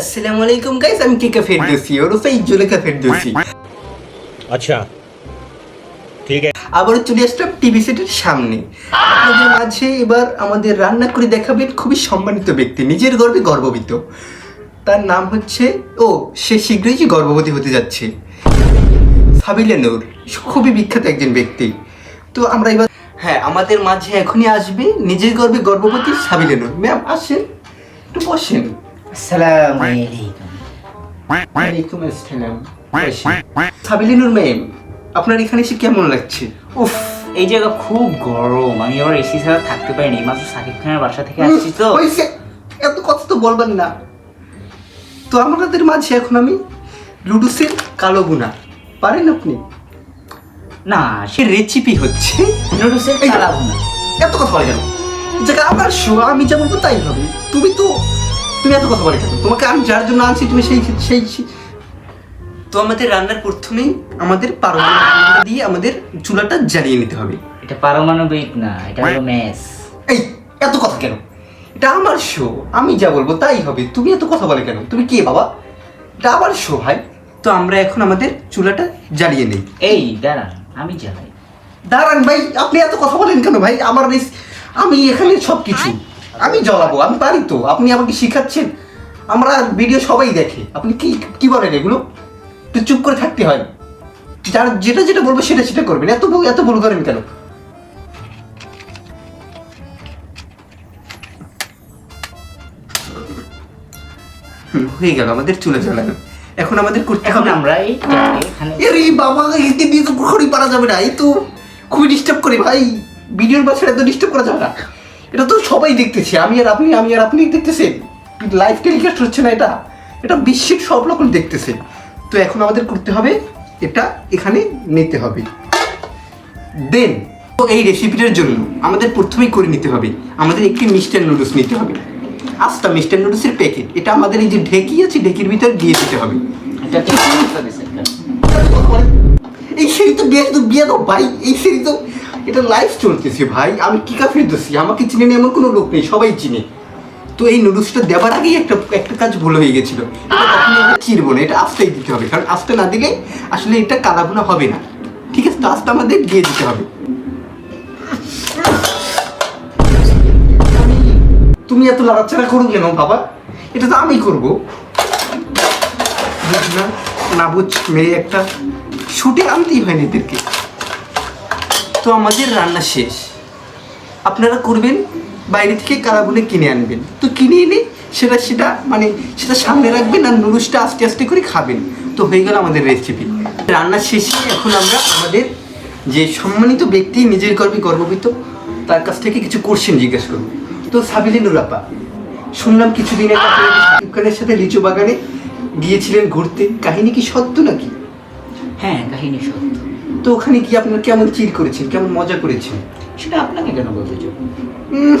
আসসালামু আলাইকুম গাইস আমি কে কাফের ওর সেই ইজ্জুলে কাফের দোষী আচ্ছা ঠিক আছে। আবারও চলে আসলাম টিভি সেটের সামনে। আপনাদের মাঝে এবার আমাদের রান্না করে দেখাবেন খুবই সম্মানিত ব্যক্তি নিজের গর্বে গর্ববিত। তার নাম হচ্ছে ও সে শীঘ্রই যে গর্ভবতী হতে যাচ্ছে। সাবিলা নূর খুবই বিখ্যাত একজন ব্যক্তি। তো আমরা এবার হ্যাঁ আমাদের মাঝে এখনই আসবে নিজের গর্বে গর্ভবতী সাবিলা নূর। ম্যাম আসেন একটু বসেন। আসসালামু। আলাইকুম ওয়ালাইকুম আসসালাম ম্যাম আপনার এখানে এসে কেমন লাগছে? উফ এই জায়গা খুব গরম। আমি আবার এসি ছাড়া থাকতে পারিনি। মাত্র সাকিব খানের বাসা থেকে আসছি তো। এত কথা তো বলবেন না। তো আমাদের মাঝে এখন আমি লুডুসের কালো গুনা। পারেন আপনি? না সে রেসিপি হচ্ছে এই- কালা এত কথা বলে কেন? জায়গা আমার শো আমি যা বলব তাই হবে। তুমি তো তুমি এত কথা বলে কেন? তোমাকে আমি যার জন্য আনছি তুমি সেই সেই তো আমাদের রান্নার প্রথমেই আমাদের পারমাণবিক দিয়ে আমাদের চুলাটা জ্বালিয়ে নিতে হবে। এটা পারমাণবিক না এটা হলো ম্যাস এই এত কথা কেন? এটা আমার শো আমি যা বলব তাই হবে। তুমি এত কথা বলে কেন? তুমি কে বাবা? এটা আমার শো ভাই। তো আমরা এখন আমাদের চুলাটা জ্বালিয়ে নেই। এই দাঁড়ান আমি জ্বালাই। দাঁড়ান ভাই আপনি এত কথা বলেন কেন ভাই? আমার আমি এখানে সব কিছু আমি জ্বলাবো আমি পারি তো। আপনি আমাকে শিখাচ্ছেন। আমরা ভিডিও সবাই দেখে। আপনি কি কি বলেন এগুলো? একটু চুপ করে থাকতে হয়। যার যেটা যেটা বলব সেটা সেটা করবেন। এত এত ভুল করেন কেন? হয়ে গেল আমাদের চুলে জ্বালানো এখন আমাদের করতে এখন হবে। আমরা এই বাবা এতে দিয়ে তো কখনই পারা যাবে না। এই তো খুবই ডিস্টার্ব করে ভাই। ভিডিওর পাশে এত ডিস্টার্ব করা যাবে না। এটা তো সবাই দেখতেছে। আমি আর আপনি আমি আর আপনি দেখতেছেন লাইভ টেলিকাস্ট হচ্ছে না এটা। এটা বিশ্বের সব রকম দেখতেছে। তো এখন আমাদের করতে হবে এটা এখানে নিতে হবে। দেন তো এই রেসিপিটার জন্য আমাদের প্রথমেই করে নিতে হবে। আমাদের একটি মিস্টার নুডলস নিতে হবে। আস্তা মিস্টার নুডলসের প্যাকেট এটা আমাদের এই যে ঢেকি আছে ঢেকির ভিতরে দিয়ে দিতে হবে। এটা এই সেরি তো বিয়ে তো বিয়ে তো ভাই। এই সেরি তো এটা লাইভ চলতেছে, ভাই। আমি কি কা ফিরতেছি আমাকে চিনে না, এমন কোনো লোক নেই। সবাই চিনে। তো এই নুডলসটা দেওয়ার আগেই একটা একটা কাজ ভুল হয়ে গেছিল। এটা না। এটা আস্তেই দিতে হবে। কারণ আস্তে না দিলে আসলে এটা কালাভুনা হবে না। ঠিক আছে? তো আস্তে আমাদের দিয়ে দিতে হবে। তুমি এত লড়াচড়া করো কেন, বাবা? এটা তো আমি করব। বুঝ না না বুঝ মেয়ে একটা। শুটে আনতেই হয়নি এদেরকে। তো আমাদের রান্না শেষ। আপনারা করবেন বাইরে থেকে কালাবুনে কিনে আনবেন। তো কিনে এনে সেটা সেটা মানে সেটা সামনে রাখবেন আর নুডলসটা আস্তে আস্তে করে খাবেন। তো হয়ে গেল আমাদের রেসিপি রান্না শেষে এখন আমরা আমাদের যে সম্মানিত ব্যক্তি নিজের গর্বে গর্ববিত তার কাছ থেকে কিছু কোশ্চেন জিজ্ঞেস করব। তো সাবিলি নুরাপা শুনলাম কিছুদিন আগে আপনি সাথে লিচু বাগানে গিয়েছিলেন ঘুরতে। কাহিনী কি সত্য নাকি? হ্যাঁ কাহিনী সত্য। তো ওখানে গিয়ে আপনার কেমন চির করেছেন কেমন মজা করেছেন সেটা আপনাকে কেন বলতে উম,